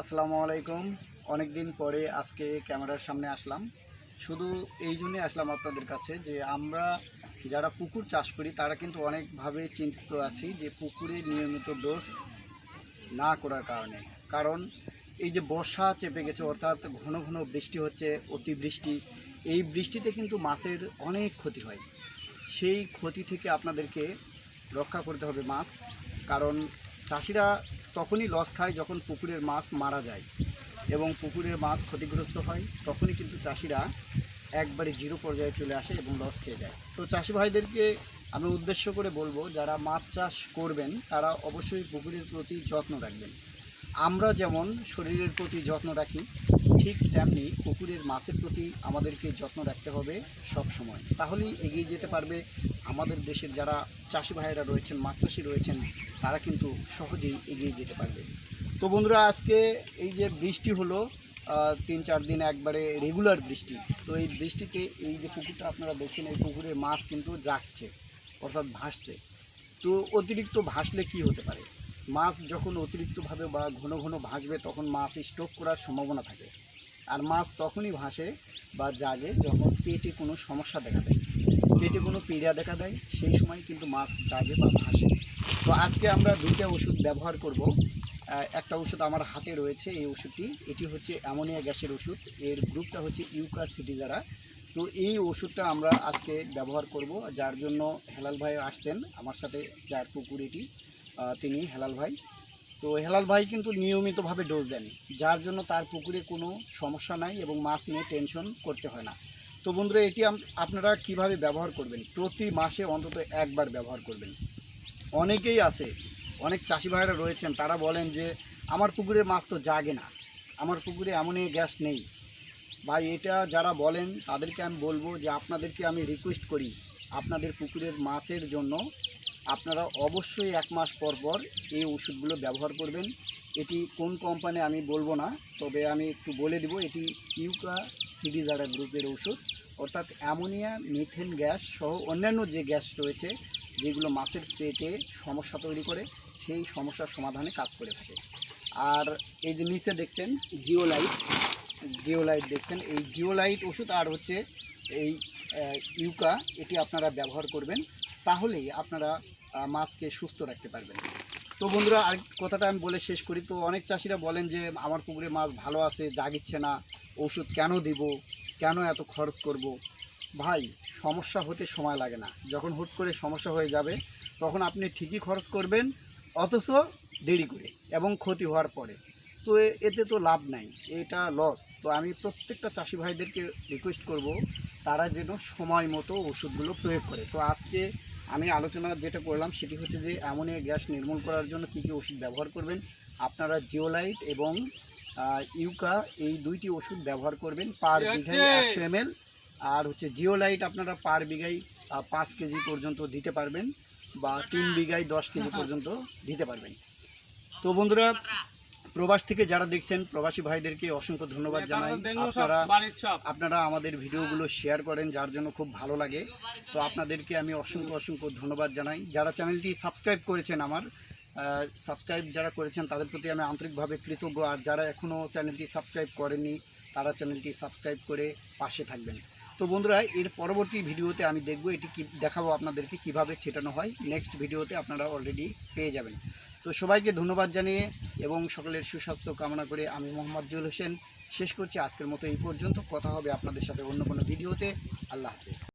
আসসালামু আলাইকুম। অনেক দিন পরে আজকে ক্যামেরার সামনে আসলাম। শুধু এই জন্যে আসলাম আপনাদের কাছে যে আমরা যারা পুকুর চাষ করি, তারা কিন্তু অনেকভাবে চিন্তিত আছি যে পুকুরে নিয়মিত ডোজ না করার কারণে। কারণ এই যে বর্ষা চেপে গেছে, অর্থাৎ ঘন ঘন বৃষ্টি হচ্ছে, অতিবৃষ্টি, এই বৃষ্টিতে কিন্তু মাছের অনেক ক্ষতি হয়। সেই ক্ষতি থেকে আপনাদেরকে রক্ষা করতে হবে মাছ। কারণ চাষিরা তখনই লস খায় যখন পুকুরের মাছ মারা যায় এবং পুকুরের মাছ ক্ষতিগ্রস্ত হয়, তখনই কিন্তু চাষিরা একবারে জিরো পর্যায়ে চলে আসে এবং লস খেয়ে যায়। তো চাষি ভাইদেরকে আমি উদ্দেশ্য করে বলব, যারা মাছ চাষ করবেন, তারা অবশ্যই পুকুরের প্রতি যত্ন রাখবেন। আমরা যেমন শরীরের প্রতি যত্ন রাখি, ঠিক তেমনি পুকুরের মাছের প্রতি আমাদেরকে যত্ন রাখতে হবে সব সময় তাহলেই এগিয়ে যেতে পারবে আমাদের দেশের যারা চাষি ভাইয়েরা রয়েছেন, মাছ চাষি রয়েছেন, তারা কিন্তু সহজেই এগিয়ে যেতে পারবে। তো বন্ধুরা, আজকে এই যে বৃষ্টি হলো তিন চার দিন একবারে রেগুলার বৃষ্টি। তো এই বৃষ্টিতে এই যে পুকুরটা আপনারা দেখছেন, এই পুকুরে মাছ কিন্তু জাগছে অর্থাৎ ভাসছে। তো অতিরিক্ত ভাসলে কি হতে পারে? মাছ যখন অতিরিক্তভাবে বা ঘন ঘন ভাসবে, তখন মাছ স্টক করার সম্ভাবনা থাকে। আর মাছ তখনই ভাসে বা জাগে যখন পেটে কোনো সমস্যা দেখা দেয়। পেটে কোনো পীড়া দেখা দেয়, সেই সময় কিন্তু মাছ জাগে বা ভাসে। তো আজকে আমরা দুইটা ওষুধ ব্যবহার করব। একটা ওষুধ আমার হাতে রয়েছে, এই ওষুধটি। এটি হচ্ছে অ্যামোনিয়া গ্যাসের ওষুধ। এর গ্রুপটা হচ্ছে ইউকা সিটিজারা। তো এই ওষুধটা আমরা আজকে ব্যবহার করব, যার জন্য হেলাল ভাই আসছেন, আমার সাথে যার পুকুর এটি তিনি হেলাল ভাই। তো হেলাল ভাই কিন্তু নিয়মিতভাবে ডোজ দেন, যার জন্য তার পুকুরে কোনো সমস্যা নাই এবং মাছ নিয়ে টেনশন করতে হয় না। তো বন্ধুরা, এটি আপনারা কীভাবে ব্যবহার করবেন? প্রতি মাসে অন্তত একবার ব্যবহার করবেন। অনেকেই আছে, অনেক চাষি ভাইরা রয়েছেন, তারা বলেন যে, আমার পুকুরের মাছ তো জাগে না। আমার পুকুরে এমনই গ্যাস নেই। ভাই, এটা যারা বলেন, তাদেরকে আমি বলব যে, আপনাদেরকে আমি রিকোয়েস্ট করি, আপনাদের পুকুরের মাছের জন্য। আপনারা অবশ্যই এক মাস পর পর এই ওষুধগুলো ব্যবহার করবেন। এটি কোন কোম্পানি আমি বলব না, তবে আমি একটু বলে দিব, এটি ইউকা সিরিজারা গ্রুপের ওষুধ। অর্থাৎ অ্যামোনিয়া, মিথেন গ্যাস সহ অন্যান্য যে গ্যাস রয়েছে, যেগুলো মাছের পেটে সমস্যা তৈরি করে, সেই সমস্যার সমাধানে কাজ করে থাকে। আর এই যে নিচে দেখছেন, জিওলাইট। জিওলাইট দেখছেন, এই জিওলাইট ওষুধ আর হচ্ছে এই ইউকা, এটি আপনারা ব্যবহার করবেন, তাহলেই আপনারা মাছকে সুস্থ রাখতে পারবেন। তো বন্ধুরা, আর কথাটা আমি বলে শেষ করি। তো অনেক চাষিরা বলেন যে, আমার পুকুরে মাছ ভালো আছে, জাগিচ্ছে না ওষুধ কেন দিব? কেন এত খরচ করব? ভাই, সমস্যা হতে সময় লাগে না। যখন হুট করে সমস্যা হয়ে যাবে, তখন আপনি ঠিকই খরচ করবেন, অথচ দেরি করে এবং ক্ষতি হওয়ার পরে। তো এতে তো লাভ নাই, এটা লস তো আমি প্রত্যেকটা চাষি ভাইদেরকে রিকোয়েস্ট করব, তারা যেন সময় মতো ওষুধগুলো প্রয়োগ করে। তো আজকে আমি আলোচনা যেটা করলাম, সেটি হচ্ছে যে অ্যামোনিয়া গ্যাস নির্মূল করার জন্য কী কী ওষুধ ব্যবহার করবেন, আপনারা জিওলাইট এবং ইউকা এই দুইটি ওষুধ ব্যবহার করবেন পার বিঘায় একশো এম আর হচ্ছে জিওলাইট আপনারা পার বিঘায় পাঁচ কেজি পর্যন্ত দিতে পারবেন বা তিন বিঘায় দশ কেজি পর্যন্ত দিতে পারবেন। তো বন্ধুরা প্রবাস থেকে যারা দেখছেন প্রবাসী ভাইদেরকে অসংখ্য ধন্যবাদ জানাই। আপনারা আপনারা আমাদের ভিডিওগুলো শেয়ার করেন যার জন্য খুব ভালো লাগে। তো আপনাদেরকে আমি অসংখ্য অসংখ্য ধন্যবাদ জানাই। যারা চ্যানেলটি সাবস্ক্রাইব করেছেন আমার সাবস্ক্রাইব যারা করেছেন, তাদের প্রতি আমি আন্তরিকভাবে কৃতজ্ঞ। আর যারা এখনও চ্যানেলটি সাবস্ক্রাইব করেনি তারা চ্যানেলটি সাবস্ক্রাইব করে পাশে থাকবেন। তো বন্ধুরা, এর পরবর্তী ভিডিওতে আমি দেখব এটি কি, দেখাবো আপনাদেরকে কীভাবে ছেটানো হয়। নেক্সট ভিডিওতে আপনারা অলরেডি পেয়ে যাবেন। তো সবাইকে ধন্যবাদ জানিয়ে এবং সকলের সুস্বাস্থ্য কামনা করে আমি মোহাম্মদ জুল হোসেন। শেষ করছি আজকের মতো এই পর্যন্ত। কথা হবে আপনাদের সাথে অন্য কোনো ভিডিওতে। আল্লাহ হাফিজ।